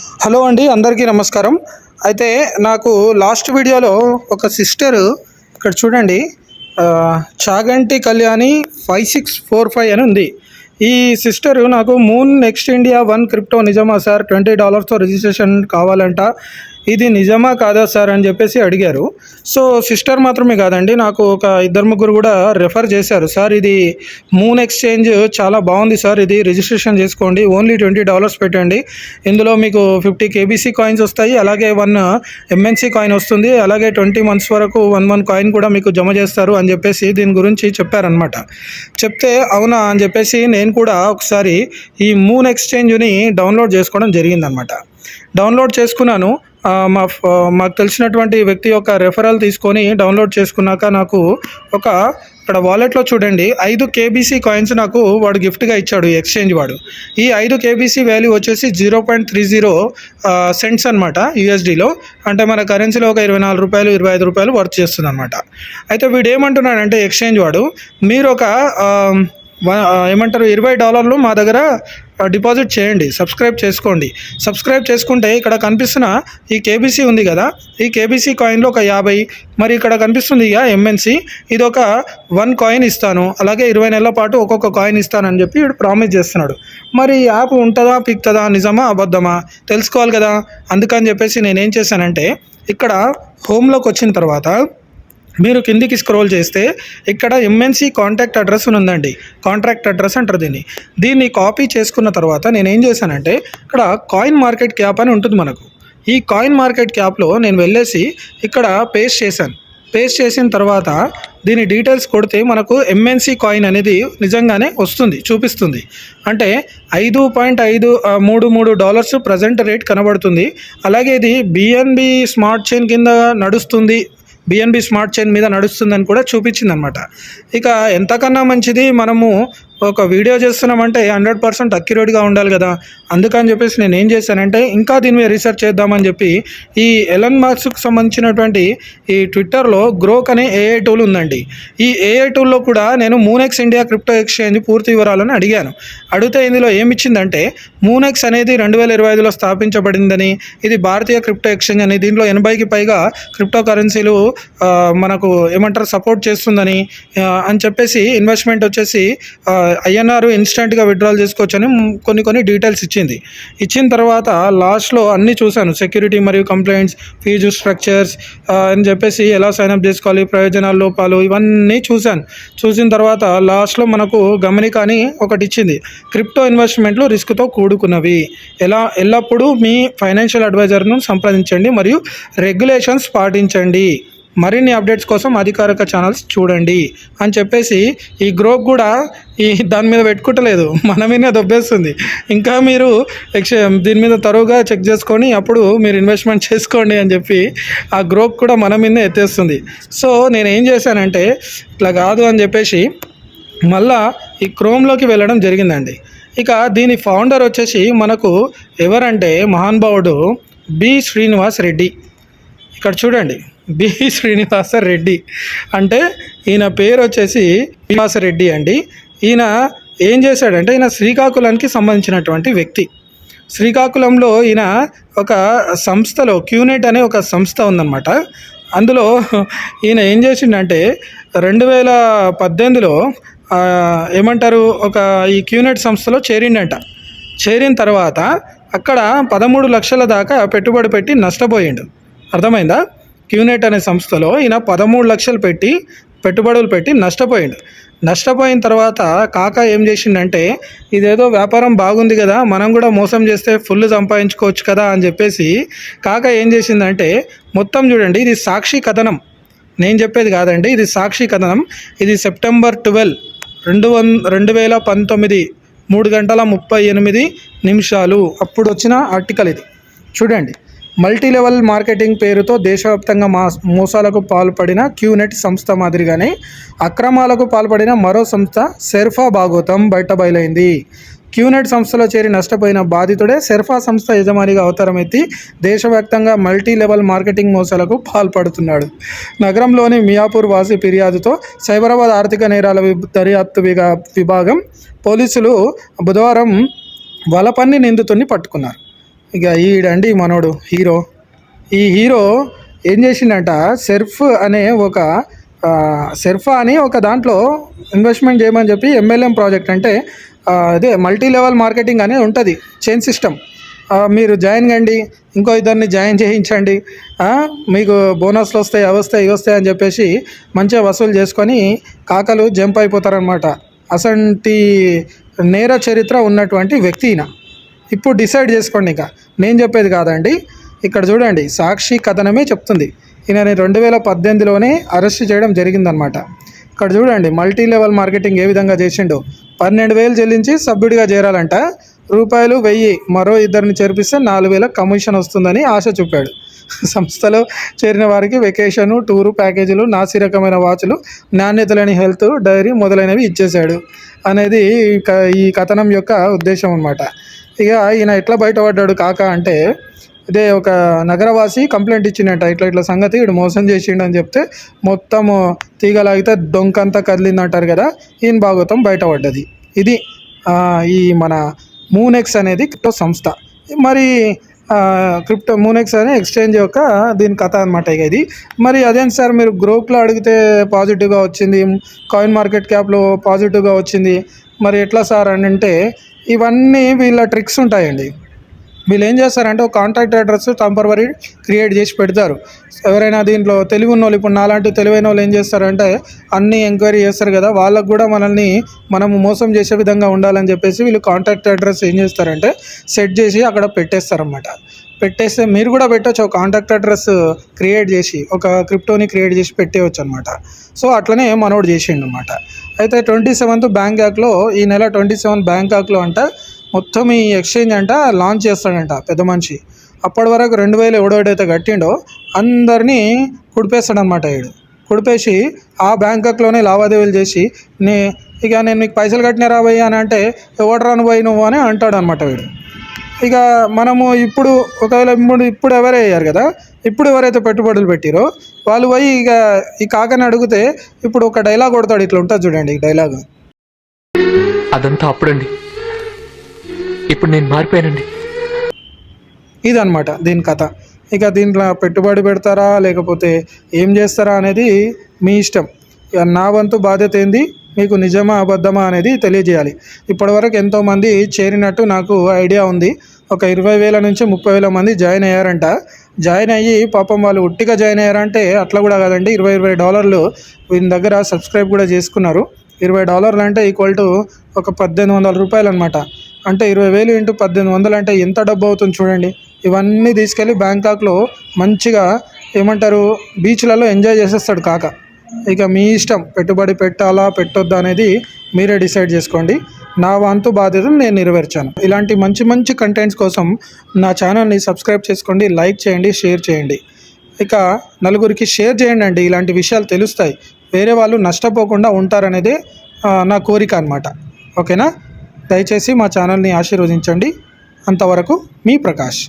Hello అండి అందరికీ నమస్కారం. అయితే నాకు లాస్ట్ వీడియోలో ఒక సిస్టర్ ఇక్కడ చూడండి Chaganti Kalyani five six four five అని ఉంది. ఈ సిస్టర్ నాకు moon next India one crypto నిజమా సార్? ట్వంటీ డాలర్స్తో రిజిస్ట్రేషన్ కావాలంట. ఇది నిజమా కాదా సార్ అని చెప్పేసి అడిగారు. సో సిస్టర్ మాత్రమే కాదండి నాకు ఒక ఇద్దరు ముగ్గురు కూడా రెఫర్ చేశారు. సార్ ఇది మూన్ ఎక్స్చేంజ్ చాలా బాగుంది సార్ ఇది రిజిస్ట్రేషన్ చేసుకోండి ఓన్లీ ట్వంటీ డాలర్స్ పెట్టండి. ఇందులో మీకు ఫిఫ్టీ కేబీసీ కాయిన్స్ వస్తాయి అలాగే వన్ ఎంఎన్సీ కాయిన్ వస్తుంది అలాగే ట్వంటీ మంత్స్ వరకు వన్ వన్ కాయిన్ కూడా మీకు జమ చేస్తారు అని చెప్పేసి దీని గురించి చెప్పారనమాట చెప్తే అవునా అని చెప్పేసి నేను కూడా ఒకసారి ఈ మూన్ ఎక్స్చేంజ్ని డౌన్లోడ్ చేసుకోవడం జరిగిందనమాట డౌన్లోడ్ చేసుకున్నాను. మా ఫ- మాకు తెలిసినటువంటి వ్యక్తి యొక్క రెఫరల్ తీసుకొని డౌన్లోడ్ చేసుకున్నాక నాకు ఒక ఇక్కడ వాలెట్లో చూడండి ఐదు కేబీసీ కాయిన్స్ నాకు వాడు గిఫ్ట్గా ఇచ్చాడు ఎక్స్చేంజ్ వాడు. ఈ ఐదు కేబీసీ వాల్యూ వచ్చేసి zero point three zero cents అనమాట యూఎస్డీలో అంటే మన కరెన్సీలో ఒక ఇరవై నాలుగు రూపాయలు ఇరవై ఐదు రూపాయలు వర్క్ చేస్తుంది అనమాట అయితే వీడు ఏమంటున్నాడంటే ఎక్స్చేంజ్ వాడు మీరు ఒక ఏమంటారు ఇరవై డాలర్లు మా దగ్గర డిపాజిట్ చేయండి సబ్స్క్రైబ్ చేసుకోండి. సబ్స్క్రైబ్ చేసుకుంటే ఇక్కడ కనిపిస్తున్న ఈ కేబీసీ ఉంది కదా ఈ కేబీసీ కాయిన్లో ఒక యాభై మరి ఇక్కడ కనిపిస్తుంది ఇక ఎంఎన్సీ ఇది ఒక వన్ కాయిన్ ఇస్తాను అలాగే ఇరవై నెలల పాటు ఒక్కొక్క కాయిన్ ఇస్తానని చెప్పి వీడు ప్రామిస్ చేస్తున్నాడు. మరి ఈ యాప్ ఉంటుందా పిక్తుందా నిజమా అబద్ధమా? తెలుసుకోవాలి కదా. అందుకని చెప్పేసి నేను ఏం చేశానంటే ఇక్కడ హోమ్లోకి వచ్చిన తర్వాత మీరు కిందికి స్క్రోల్ చేస్తే ఇక్కడ ఎంఎన్సి కాంటాక్ట్ అడ్రస్ అని ఉందండి. కాంట్రాక్ట్ అడ్రస్ అంటారు దీన్ని. దీన్ని కాపీ చేసుకున్న తర్వాత నేను ఏం చేశానంటే ఇక్కడ కాయిన్ మార్కెట్ క్యాప్ అని ఉంటుంది మనకు. ఈ కాయిన్ మార్కెట్ క్యాప్లో నేను వెళ్ళేసి ఇక్కడ పేస్ట్ చేశాను. పేస్ట్ చేసిన తర్వాత దీని డీటెయిల్స్ కొడితే మనకు ఎంఎన్సి కాయిన్ అనేది నిజంగానే వస్తుంది చూపిస్తుంది. అంటే ఐదు పాయింట్ ఐదు మూడు మూడు డాలర్స్ ప్రజెంట్ రేట్ కనబడుతుంది. అలాగే ఇది బిఎన్బి స్మార్ట్ చైన్ కింద నడుస్తుంది బిఎన్బి స్మార్ట్ చైన్ మీద నడుస్తుందని కూడా చూపించింది అనమాట ఇక ఎంతకన్నా మంచిది మనము ఒక వీడియో చేస్తున్నామంటే హండ్రెడ్ పర్సెంట్ అక్యురేట్గా ఉండాలి కదా. అందుకని చెప్పేసి నేను ఏం చేశానంటే ఇంకా దీని మీద రీసెర్చ్ చేద్దామని చెప్పి ఈ ఎలన్ మార్క్స్కి సంబంధించినటువంటి ఈ ట్విట్టర్లో గ్రోక్ అనే ఏఐ టూల్ ఉందండి. ఈ ఏఐ టూల్లో కూడా నేను మూనెక్స్ ఇండియా క్రిప్టో ఎక్స్చేంజ్ పూర్తి వివరాలను అడిగాను. అడిగితే ఇందులో ఏమిచ్చిందంటే మూనెక్స్ అనేది రెండు వేల ఇరవై ఐదులో స్థాపించబడిందని ఇది భారతీయ క్రిప్టో ఎక్స్చేంజ్ అని దీంట్లో ఎనభైకి పైగా క్రిప్టో కరెన్సీలు మనకు ఏమంటారు సపోర్ట్ చేస్తుందని అని చెప్పేసి ఇన్వెస్ట్మెంట్ వచ్చేసి ఐఎన్ఆర్ ఇన్స్టెంట్గా విత్డ్రాల్ చేసుకోవచ్చని కొన్ని కొన్ని డీటెయిల్స్ ఇచ్చింది. ఇచ్చిన తర్వాత లాస్ట్లో అన్నీ చూశాను. సెక్యూరిటీ మరియు కంప్లైంట్స్ ఫీజు స్ట్రక్చర్స్ అని చెప్పేసి ఎలా సైన్అప్ చేసుకోవాలి ప్రయోజనాలు లోపాలు ఇవన్నీ చూశాను. చూసిన తర్వాత లాస్ట్లో మనకు గమనిక అని ఒకటి ఇచ్చింది. క్రిప్టో ఇన్వెస్ట్మెంట్లు రిస్క్తో కూడుకున్నవి. ఎలా ఎల్లప్పుడూ మీ ఫైనాన్షియల్ అడ్వైజర్ను సంప్రదించండి మరియు రెగ్యులేషన్స్ పాటించండి. మరిన్ని అప్డేట్స్ కోసం అధికారిక ఛానల్స్ చూడండి అని చెప్పేసి ఈ గ్రోప్ కూడా ఈ దాని మీద పెట్టుకుంటలేదు. మన మీదనే దొబ్బేస్తుంది. ఇంకా మీరు ఎక్స్ దీని మీద తరువుగా చెక్ చేసుకొని అప్పుడు మీరు ఇన్వెస్ట్మెంట్ చేసుకోండి అని చెప్పి ఆ గ్రోప్ కూడా మన మీదనే ఎత్తేస్తుంది. సో నేను ఏం చేశానంటే ఇట్లా కాదు అని చెప్పేసి మళ్ళా ఈ క్రోమ్లోకి వెళ్ళడం జరిగిందండి. ఇక దీని ఫౌండర్ వచ్చేసి మనకు ఎవరంటే మహానుభావుడు బి శ్రీనివాస్ రెడ్డి. ఇక్కడ చూడండి. బి శ్రీనివాస రెడ్డి. అంటే ఈయన పేరు వచ్చేసి శ్రీనివాస రెడ్డి అండి. ఈయన ఏం చేశాడంటే ఈయన శ్రీకాకుళానికి సంబంధించినటువంటి వ్యక్తి. శ్రీకాకుళంలో ఈయన ఒక సంస్థలో క్యూనెట్ అనే ఒక సంస్థ ఉందన్నమాట. అందులో ఈయన ఏం చేసిండంటే రెండు వేల పద్దెనిమిదిలో ఏమంటారు ఒక ఈ క్యూనెట్ సంస్థలో చేరిండంట. చేరిన తర్వాత అక్కడ పదమూడు లక్షల దాకా పెట్టుబడి పెట్టి నష్టపోయిండు. అర్థమైందా? క్యూనెట్ అనే సంస్థలో ఈయన పదమూడు లక్షలు పెట్టి పెట్టుబడులు పెట్టి నష్టపోయిండు. నష్టపోయిన తర్వాత కాక ఏం చేసిండంటే ఇదేదో వ్యాపారం బాగుంది కదా మనం కూడా మోసం చేస్తే ఫుల్ సంపాదించుకోవచ్చు కదా అని చెప్పేసి కాక ఏం చేసిందంటే మొత్తం చూడండి ఇది సాక్షి కథనం. నేను చెప్పేది కాదండి ఇది సాక్షి కథనం. ఇది సెప్టెంబర్ ట్వెల్వ్ రెండు వన్ రెండు వేల పంతొమ్మిది మూడు గంటల ముప్పై ఎనిమిది నిమిషాలు. అప్పుడు వచ్చిన ఆర్టికల్ ఇది. చూడండి. మల్టీ లెవెల్ మార్కెటింగ్ పేరుతో దేశవ్యాప్తంగా మా మోసాలకు పాల్పడిన క్యూనెట్ సంస్థ మాదిరిగానే అక్రమాలకు పాల్పడిన మరో సంస్థ సెర్ఫా భాగోతం బయట బయలైంది క్యూనెట్ సంస్థలో చేరి నష్టపోయిన బాధితుడే సెర్ఫా సంస్థ యజమానిగా అవతారమెత్తి దేశవ్యాప్తంగా మల్టీ లెవెల్ మార్కెటింగ్ మోసాలకు పాల్పడుతున్నాడు. నగరంలోని మియాపూర్ వాసి ఫిర్యాదుతో సైబరాబాద్ ఆర్థిక నేరాల దర్యాప్తు విభాగం పోలీసులు బుధవారం వలపన్ని నిందితుడిని పట్టుకున్నారు. ఇక ఈడండి మనోడు హీరో. ఈ హీరో ఏం చేసిండంట సెర్ఫ్ అనే ఒక సెర్ఫ్ సెర్ఫా అని ఒక దాంట్లో ఇన్వెస్ట్మెంట్ చేయమని చెప్పి ఎంఎల్ఎం ప్రాజెక్ట్ అంటే అదే మల్టీ లెవెల్ మార్కెటింగ్ అనేది ఉంటుంది చైన్ సిస్టమ్ మీరు జాయిన్ కండి ఇంకో ఇద్దరిని జాయిన్ చేయించండి మీకు బోనస్లు వస్తాయి అవి వస్తాయి ఇవి వస్తాయి అని చెప్పేసి మంచిగా వసూలు చేసుకొని కాకలు జంప్ అయిపోతారనమాట అసంటి నేర చరిత్ర ఉన్నటువంటి వ్యక్తి ఈయన. ఇప్పుడు డిసైడ్ చేసుకోండి ఇంకా. నేను చెప్పేది కాదండి. ఇక్కడ చూడండి సాక్షి కథనమే చెప్తుంది. ఈయనని రెండు వేల పద్దెనిమిదిలోనే అరెస్ట్ చేయడం జరిగిందనమాట ఇక్కడ చూడండి మల్టీ లెవెల్ మార్కెటింగ్ ఏ విధంగా చేసిండు. పన్నెండు వేలు చెల్లించి సభ్యుడిగా చేరాలంట. రూపాయలు వెయ్యి మరో ఇద్దరిని చేర్పిస్తే నాలుగు వేల కమిషన్ వస్తుందని ఆశ చూపాడు. సంస్థలో చేరిన వారికి వెకేషను టూరు ప్యాకేజీలు నాసి రకమైన వాచ్లు నాణ్యత లేని హెల్త్ డైరీ మొదలైనవి ఇచ్చేశాడు. అనేది క- ఈ కథనం యొక్క ఉద్దేశం అనమాట ఇక ఈయన ఎట్లా బయటపడ్డాడు కాక అంటే ఇదే ఒక నగరవాసి కంప్లైంట్ ఇచ్చిండట ఇట్లా ఇట్లా సంగతి ఇడు మోసం చేసిండు అని చెప్తే మొత్తము తీగలాగితే డొంకంతా కదిలింది అంటారు కదా ఈయన భాగవతం బయటపడ్డది. ఇది ఈ మన మూనెక్స్ అనేది క్రిప్టో సంస్థ. మరి క్రిప్టో మూనెక్స్ అనే ఎక్స్చేంజ్ యొక్క దీని కథ అనమాట ఇక ఇది. మరి అదేంటి సార్ మీరు గ్రూప్లో అడిగితే పాజిటివ్గా వచ్చింది కాయిన్ మార్కెట్ క్యాప్లో పాజిటివ్గా వచ్చింది మరి ఎట్లా సార్ అని అంటే ఇవన్నీ వీళ్ళ ట్రిక్స్ ఉంటాయండి. వీళ్ళు ఏం చేస్తారంటే ఒక కాంటాక్ట్ అడ్రస్ టెంపరీ క్రియేట్ చేసి పెడతారు. ఎవరైనా దీంట్లో తెలివి ఉన్న వాళ్ళు ఇప్పుడు నాలాంటి తెలివైన వాళ్ళు ఏం చేస్తారంటే అన్ని ఎంక్వైరీ చేస్తారు కదా వాళ్ళకు కూడా మనల్ని మనము మోసం చేసే విధంగా ఉండాలని చెప్పేసి వీళ్ళు కాంటాక్ట్ అడ్రస్ ఏం చేస్తారంటే సెట్ చేసి అక్కడ పెట్టేస్తారన్నమాట. పెట్టేస్తే మీరు కూడా పెట్టవచ్చు ఒక కాంటాక్ట్ అడ్రస్ క్రియేట్ చేసి ఒక క్రిప్టోని క్రియేట్ చేసి పెట్టేయచ్చు అనమాట సో అట్లనే మనోడు చేసిండు అనమాట అయితే ట్వంటీ సెవెంత్ బ్యాంకాక్లో ఈ నెల ట్వంటీ సెవెంత్ బ్యాంకాక్లో అంట మొత్తం ఈ ఎక్స్చేంజ్ అంట లాంచ్ చేస్తాడంట పెద్ద మనిషి. అప్పటి వరకు రెండు వేలు ఎవడోడైతే కట్టిండో అందరినీ కుడిపేస్తాడనమాట వీడు కుడిపేసి ఆ బ్యాంకాక్లోనే లావాదేవీలు చేసి నే ఇక నేను మీకు పైసలు కట్టినారా పోయి అని అంటే ఎవడరాను పోయి నువ్వు అని అంటాడు అనమాట వీడు. ఇక మనము ఇప్పుడు ఒకవేళ ఇప్పుడు ఇప్పుడు ఎవరే అయ్యారు కదా ఇప్పుడు ఎవరైతే పెట్టుబడులు పెట్టిరో వాళ్ళు పోయి ఇక ఈ కాకని అడిగితే ఇప్పుడు ఒక డైలాగ్ కొడతాడు ఇట్లా ఉంటుంది చూడండి ఈ డైలాగ్ అదంతా అప్పుడండి. ఇప్పుడు నేను మారిపోయానండి. ఇదన్నమాట దీని కథ. ఇక దీంట్లో పెట్టుబడి పెడతారా లేకపోతే ఏం చేస్తారా అనేది మీ ఇష్టం. ఇక నా వంతు బాధ్యత ఏంది? మీకు నిజమా అబద్ధమా అనేది తెలియజేయాలి. ఇప్పటివరకు ఎంతోమంది చేరినట్టు నాకు ఐడియా ఉంది. ఒక ఇరవై వేల నుంచి ముప్పై వేల మంది జాయిన్ అయ్యారంట. జాయిన్ అయ్యి పాపం వాళ్ళు ఉట్టిగా జాయిన్ అయ్యారంటే అట్లా కూడా కాదండి. ఇరవై ఇరవై డాలర్లు వీని దగ్గర సబ్స్క్రైబ్ కూడా చేసుకున్నారు. ఇరవై డాలర్లు అంటే ఈక్వల్ టు ఒక పద్దెనిమిది వందల రూపాయలు అనమాట అంటే ఇరవై వేలు ఇంటూ పద్దెనిమిది వందలు అంటే ఎంత డబ్బు అవుతుంది చూడండి. ఇవన్నీ తీసుకెళ్ళి బ్యాంకాక్లో మంచిగా ఏమంటారు బీచ్లలో ఎంజాయ్ చేసేస్తాడు కాక. ఇక మీ ఇష్టం పెట్టుబడి పెట్టాలా పెట్టొద్దా అనేది మీరే డిసైడ్ చేసుకోండి. నా వంతు బాధ్యతను నేను నెరవేర్చాను. ఇలాంటి మంచి మంచి కంటెంట్స్ కోసం నా ఛానల్ని సబ్స్క్రైబ్ చేసుకోండి లైక్ చేయండి షేర్ చేయండి. ఇక నలుగురికి షేర్ చేయండి అండి ఇలాంటి విషయాలు తెలుస్తాయి. వేరే వాళ్ళు నష్టపోకుండా ఉంటారనేదే నా కోరిక అనమాట ఓకేనా? దయచేసి మా ఛానల్ని ఆశీర్వదించండి. అంతవరకు మీ ప్రకాష్.